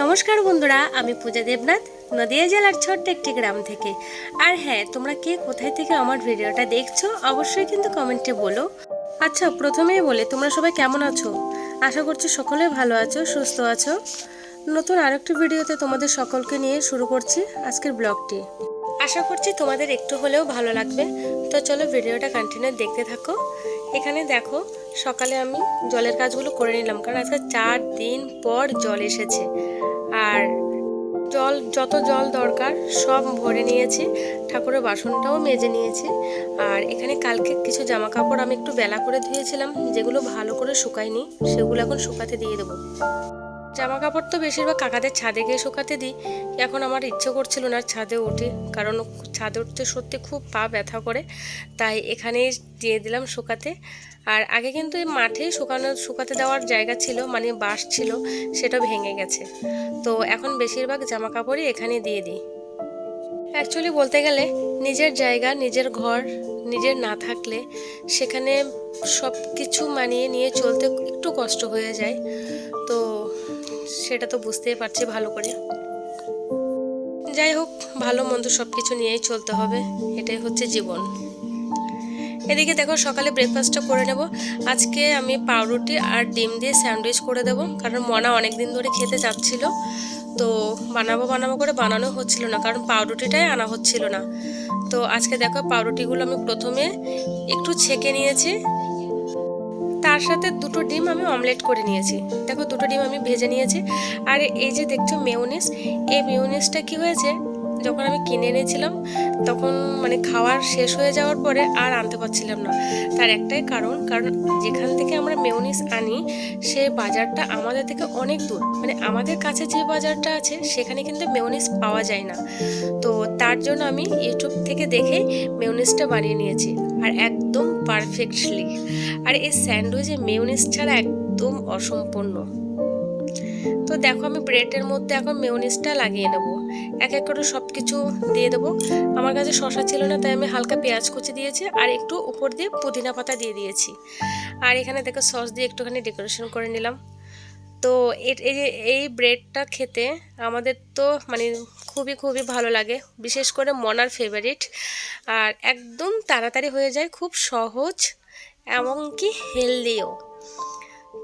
নমস্কার বন্ধুরা, আমি পূজা দেবনাথ, নদিয়া জেলার ছোট্ট একটি গ্রাম থেকে। আর হ্যাঁ তোমরা কে কোথায় থেকে আমার ভিডিওটা দেখছ, অবশ্যই কিন্তু কমেন্টে বলো। আচ্ছা প্রথমেই বলে, তোমরা সবাই কেমন আছো? আশা করছি সকলে ভালো আছো, সুস্থ আছো। নতুন আরেকটি ভিডিওতে তোমাদের সকলকে নিয়ে শুরু করছি আজকের ব্লগটি। আশা করছি তোমাদের একটু হলেও ভালো লাগবে। তো চলো ভিডিওটা কন্টিনিউ দেখতে থাকো। এখানে দেখো, সকালে আমি জলের কাজগুলো করে নিলাম, কারণ আজকে চার দিন পর জল এসেছে। আর জল, যত জল দরকার, সব ভরে নিয়েছি, ঠাকুরের বাসনটাও মেজে নিয়েছি। আর এখানে কালকে কিছু জামা কাপড় আমি একটু বেলা করে ধুয়েছিলাম, যেগুলো ভালো করে শুকায়নি, সেগুলো এখন শুকাতে দিয়ে দেবো। জামা কাপড় তো বেশিরভাগ কাকাদের ছাদে গিয়ে শুকাতে দিই। এখন আমার ইচ্ছে করছিল না ছাদে উঠি, কারণ ছাদে উঠতে সত্যি খুব পা ব্যথা করে, তাই এখানেই দিয়ে দিলাম শুকাতে। আর আগে কিন্তু এই মাঠে শুকানো, শুকাতে দেওয়ার জায়গা ছিল মানে বাঁশ ছিল, সেটা ভেঙে গেছে। তো এখন বেশিরভাগ জামা কাপড়ই এখানে দিয়ে দিই। অ্যাকচুয়ালি বলতে গেলে নিজের জায়গা, নিজের ঘর, নিজের না থাকলে সেখানে সব কিছু মানিয়ে নিয়ে চলতে একটু কষ্ট হয়ে যায়। তো সেটা তো বুঝতেই পারছি ভালো করে। যাই হোক, ভালো মন্দ সব কিছু নিয়েই চলতে হবে। এটাই হচ্ছে জীবন। এদিকে দেখো, সকালে ব্রেকফাস্টটা করে নেব। আজকে আমি পাউরুটি আর ডিম দিয়ে স্যান্ডউইচ করে দেবো, কারণ মনা অনেক দিন ধরে খেতে যাচ্ছিল তো বানাবো বানাবো করে বানানো হচ্ছিল না, কারণ পাউরুটিটাই আনা হচ্ছিল না। তো আজকে দেখো, পাউরুটিগুলো আমি প্রথমে একটু ছেঁকে নিয়েছি। তার সাথে দুটো ডিম আমি অমলেট করে নিয়েছি। দেখো, দুটো ডিম আমি ভেজে নিয়েছি। আর এই যে দেখছ মেয়োনিস এই মেয়োনিসটা কি হয়েছে? যখন আমি কিনে এনেছিলাম, তখন মানে খাওয়ার শেষ হয়ে যাওয়ার পরে আর আনতে পারছিলাম না। তার একটাই কারণ কারণ যেখান থেকে আমরা মেয়োনিস আনি, সে বাজারটা আমাদের থেকে অনেক দূর। মানে আমাদের কাছে যে বাজারটা আছে, সেখানে কিন্তু মেয়োনিস পাওয়া যায় না। তো তার জন্য আমি ইউটিউব থেকে দেখে মেয়োনিসটা বানিয়ে নিয়েছি। আর একদম পারফেক্টলি আর এই স্যান্ডউইচে মেয়োনিস ছাড়া একদম অসম্পূর্ণ। তো দেখো আমি ব্রেডের মধ্যে এখন মেয়োনিসটা লাগিয়ে নেব। এক এক করে সব কিছু দিয়ে দেবো। আমার কাছে শশা ছিল না, তাই আমি হালকা পেঁয়াজ কুচি দিয়েছি আর একটু উপর দিয়ে পুদিনা পাতা দিয়ে দিয়েছি। আর এখানে দেখো সস দিয়ে একটুখানি ডেকোরেশন করে নিলাম। তো এই এই ব্রেডটা খেতে আমাদের তো মানে খুবই খুবই ভালো লাগে। বিশেষ করে মনার ফেভারিট আর একদম তাড়াতাড়ি হয়ে যায়, খুব সহজ এমনকি হেলদিও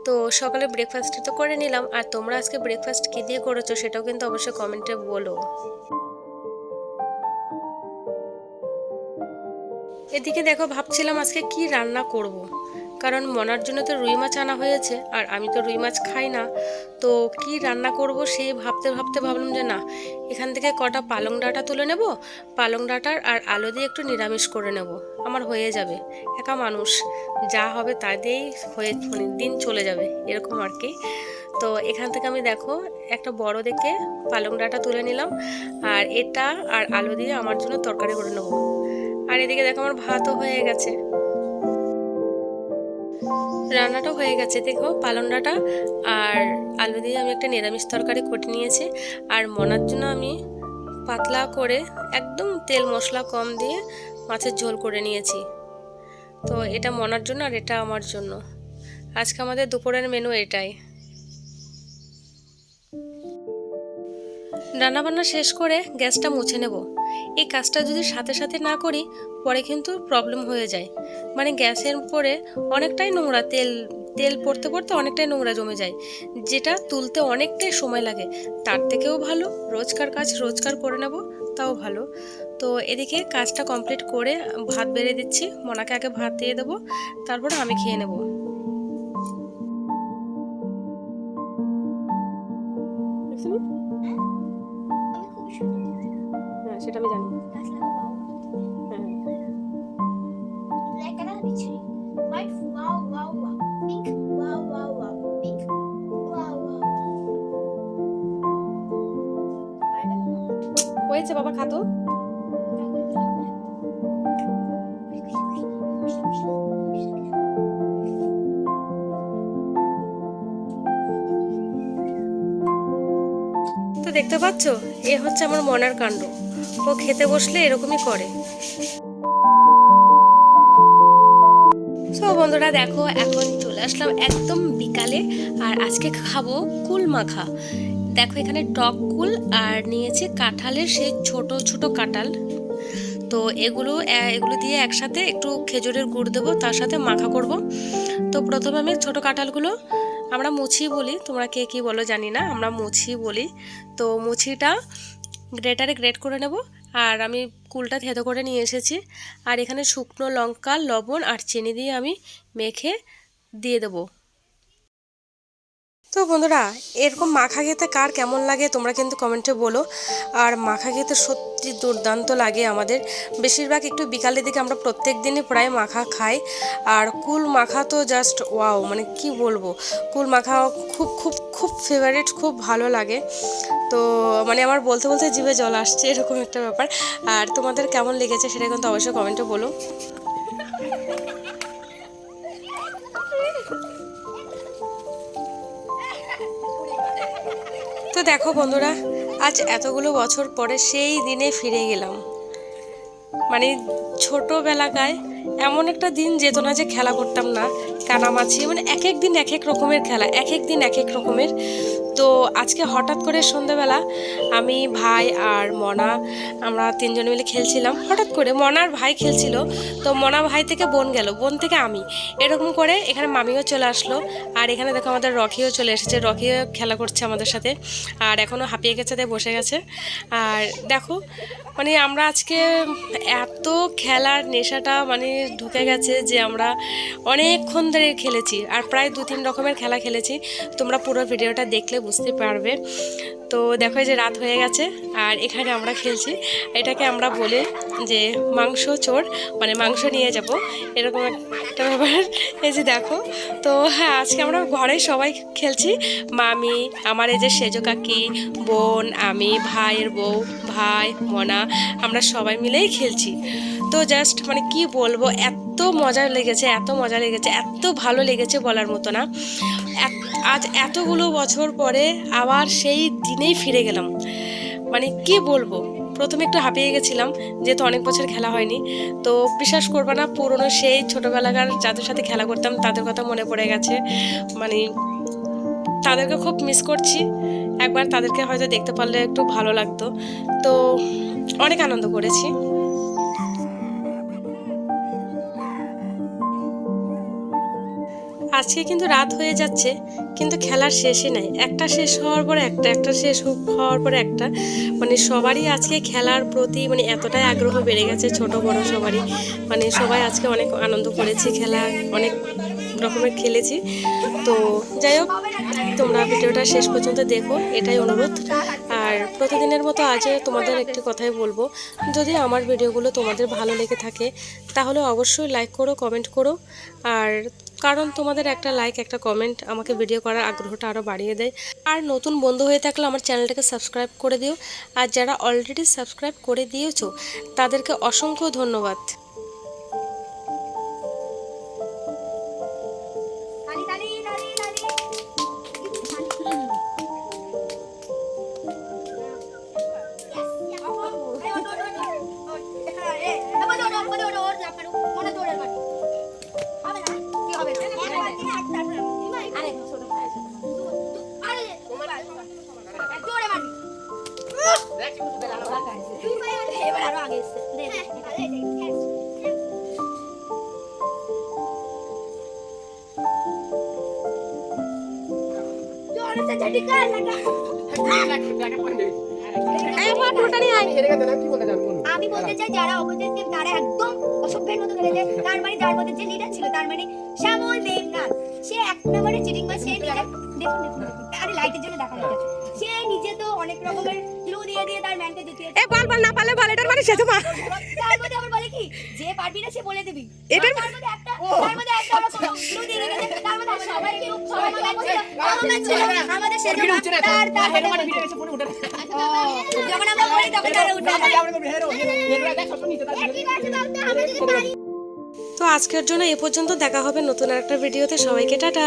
তো সকালে ব্রেকফাস্ট তো করে নিলাম। আর তোমরা আজকে ব্রেকফাস্ট কী দিয়ে করেছ সেটাও কিন্তু অবশ্যই কমেন্টে বলো। এদিকে দেখো, ভাবছিলাম আজকে কি রান্না করব। কারণ মনার জন্য তো রুই মাছ আনা হয়েছে, আর আমি তো রুই মাছ খাই না। তো কি রান্না করব সেই ভাবতে ভাবতে ভাবলাম যে না, এখান থেকে কটা পালং ডাঁটা তুলে নেব, পালং ডাঁটার আর আলু দিয়ে একটু নিরামিষ করে নেব। আমার হয়ে যাবে, একা মানুষ, যা হবে তা দিয়েই হয়ে মানে দিন চলে যাবে, এরকম আর কি। তো এখান থেকে আমি দেখো, একটা বড় দেখে পালং ডাঁটা তুলে নিলাম, আর এটা আর আলু দিয়ে আমার জন্য তরকারি করে নেব। আর এদিকে দেখো আমার ভাতও হয়ে গেছে। রান্নাটাও হয়ে গেছে, দেখো পালং ডাঁটা আর আলু দিয়ে আমি একটা নিরামিষ তরকারি কটে নিয়েছি। আর মনার জন্য আমি পাতলা করে একদম তেল মশলা কম দিয়ে মাছের ঝোল করে নিয়েছি। তো এটা মনার জন্য আর এটা আমার জন্য। আজকে আমাদের দুপুরের মেনু এটাই। রান্নাবান্না শেষ করে গ্যাসটা মুছে নেব। এই কাজটা যদি সাথে সাথে না করি, পরে কিন্তু প্রবলেম হয়ে যায়। মানে গ্যাসের পরে অনেকটাই নোংরা তেল তেল পড়তে পড়তে অনেকটাই নোংরা জমে যায়, যেটা তুলতে অনেকটাই সময় লাগে। তার থেকেও ভালো, রোজকার কাজ রোজকার করে নেব, তাও ভালো। তো এদিকে কাজটা কমপ্লিট করে ভাত বেড়ে দিচ্ছি, মনাকে আগে ভাত দিয়ে দেবো, তারপর আমি খেয়ে নেব। পিঙ্ক ওয়াও ওয়াও হয়েছে বাবা খাতো তো। দেখতে পাচ্ছ এ হচ্ছে আমার মনার কাণ্ড। ও খেতে বসলে এরকমই করে। বন্ধুরা দেখো, এখন চলে আসলাম একদম বিকালে, আর আজকে খাব কুল মাখা। দেখো এখানে টক কুল আর নিয়েছি কাঁঠালের সেই ছোট ছোট কাঁঠাল। তো এগুলো এগুলো দিয়ে একসাথে একটু খেজুরের গুড় দেবো, তার সাথে মাখা করব। তো প্রথমে আমি ছোট কাঁঠালগুলো আমরা মুছি বলি, তোমরা কে কী বলো জানি না, আমরা মুছি বলি। তো মুছিটা গ্রেটারে গ্রেট করে নেব। আর আমি কুলটা থেঁতো করে নিয়ে এসেছি। আর এখানে শুকনো লঙ্কা, লবণ আর চিনি দিয়ে আমি মেখে দিয়ে দেবো। তো বন্ধুরা, এরকম মাখা খেতে কার কেমন লাগে তোমরা কিন্তু কমেন্টে বলো। আর মাখা খেতে সত্যি দুর্দান্ত লাগে আমাদের। বেশিরভাগ একটু বিকালের দিকে আমরা প্রত্যেক দিনই প্রায় মাখা খাই। আর কুল মাখা তো জাস্ট ওয়াও মানে কি বলব? কুল মাখা খুব খুব খুব ফেভারিট খুব ভালো লাগে। তো মানে আমার বলতে বলতে জিভে জল আসছে, এরকম একটা ব্যাপার। আর তোমাদের কেমন লেগেছে সেটা কিন্তু অবশ্যই কমেন্টে বলো। দেখো বন্ধুরা, আজ এতগুলো বছর পরে সেই দিনে ফিরে গেলাম। মানে ছোটোবেলাকায় এমন একটা দিন যেত না যে খেলা করতাম না, কানামাছি মানে এক এক দিন এক এক রকমের খেলা এক এক দিন এক এক রকমের। তো আজকে হঠাৎ করে সন্ধ্যাবেলা আমি, ভাই আর মনা, আমরা তিনজন মিলে খেলছিলাম। হঠাৎ করে মনার ভাই খেলছিল। তো মনা ভাই থেকে বোন গেল। বোন থেকে আমি। এরকম করে এখানে মামিও চলে আসলো। আর এখানে দেখো আমাদের রকিও চলে এসেছে। রকিও খেলা করছে আমাদের সাথে। আর এখনও হাঁপিয়ে গেছে, তাই বসে গেছে। আর দেখো মানে আমরা আজকে এত খেলার নেশাটা মানে ঢুকে গেছে যে আমরা অনেকক্ষণ ধরে খেলেছি। আর প্রায় দু তিন রকমের খেলা খেলেছি। তোমরা পুরো ভিডিওটা দেখলে বুঝতে পারবে। তো দেখো যে রাত হয়ে গেছে, আর এখানে আমরা খেলছি। এটাকে আমরা বলে যে মাংস চোর মানে মাংস নিয়ে যাব। এরকম একটা ব্যাপার। এই যে দেখো, তো হ্যাঁ আজকে আমরা ঘরে সবাই খেলছি। মামি, আমার এই যে সেজো কাকি, বোন, আমি, ভাইয়ের বউ, ভাই, মনা, আমরা সবাই মিলেই খেলছি। তো জাস্ট মানে কি বলব, এত মজা লেগেছে, এত মজা লেগেছে, এত ভালো লেগেছে বলার মতো না। এত- আজ এতগুলো বছর পরে আবার সেই দিনেই ফিরে গেলাম। মানে কি বলব, প্রথমে একটু হাঁপিয়ে গেছিলাম, যেহেতু অনেক বছর খেলা হয়নি। তো বিশ্বাস করবে না, পুরনো সেই ছোটোবেলাকার যাদের সাথে খেলা করতাম, তাদের কথা মনে পড়ে গেছে। মানে তাদেরকে খুব মিস করছি। একবার তাদেরকে হয়তো দেখতে পারলে একটু ভালো লাগতো। তো অনেক আনন্দ করেছি। আজকে কিন্তু রাত হয়ে যাচ্ছে, কিন্তু খেলার শেষই নাই। একটা শেষ হওয়ার পরে একটা একটা শেষ হওয়ার পরে একটা। মানে সবারই আজকে খেলার প্রতি মানে এতটাই আগ্রহ বেড়ে গেছে, ছোট, বড় সবারই। মানে সবাই আজকে অনেক আনন্দ করেছি, খেলা অনেক রকমের খেলেছি। তো যাই হোক, তোমরা ভিডিওটা শেষ পর্যন্ত দেখো, এটাই অনুরোধ। আর প্রতিদিনের মতো আজও তোমাদের একটি কথাই বলব, যদি আমার ভিডিওগুলো তোমাদের ভালো লেগে থাকে, তাহলে অবশ্যই লাইক করো কমেন্ট করো। আর কারণ তোমাদের একটা লাইক একটা কমেন্ট আমাকে ভিডিও করার আগ্রহটা আরও বাড়িয়ে দেয়। আর নতুন বন্ধু হয়ে থাকলে আমার চ্যানেলটাকে সাবস্ক্রাইব করে দিও। আর যারা অলরেডি সাবস্ক্রাইব করে দিয়েছ, তাদেরকে অসংখ্য ধন্যবাদ। আমি বলতে চাই যারা অপোজিট তারা একদম অসভ্যের মতো খেলেছে তার মানে যার মধ্যে যে লিডার ছিল তার মানে শ্যামল দেবনাথ। সে এক নম্বরে চিটিং বা সে দেখুন দেখুন। আরে লাইটের জন্য দেখা যাচ্ছে। সে নিজে তো অনেক রকমের ক্লু দিয়ে দিয়ে তার ম্যানকে জিতিয়েছে এ বল বল না পারলে বল এটার মানে সেজো মা তার মধ্যে আবার বলে কি? যে পারবি না সে বলে দিবি। এটার- মধ্যে একটা তার মধ্যে একটা ক্লু দিয়ে রেখেছে তার মধ্যে সবাই কি সবাই যখন আমরা বলি তখন তারা উঠে তো আজকের জন্য এ পর্যন্ত দেখা হবে নতুন একটা ভিডিওতে। সবাইকে টাটা।